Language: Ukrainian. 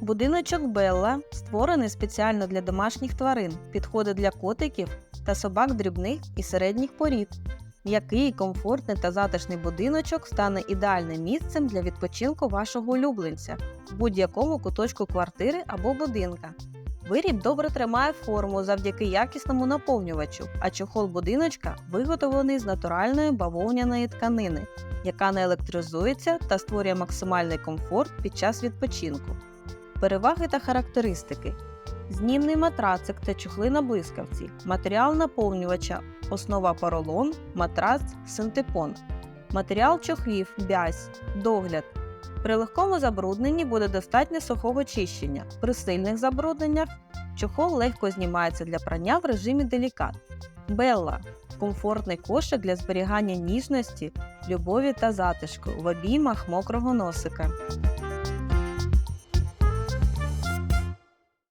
Будиночок Белла створений спеціально для домашніх тварин, підходить для котиків та собак дрібних і середніх порід. М'який, комфортний та затишний будиночок стане ідеальним місцем для відпочинку вашого улюбленця в будь-якому куточку квартири або будинка. Виріб добре тримає форму завдяки якісному наповнювачу, а чохол будиночка виготовлений з натуральної бавовняної тканини, яка не електризується та створює максимальний комфорт під час відпочинку. Переваги та характеристики. Знімний матрацик та чохли на блискавці, матеріал наповнювача, основа поролон, матрац, синтепон, матеріал чохлів, бязь, догляд. При легкому забрудненні буде достатньо сухого чищення. При сильних забрудненнях чохол легко знімається для прання в режимі делікат. Белла комфортний кошик для зберігання ніжності, любові та затишку в обіймах мокрого носика.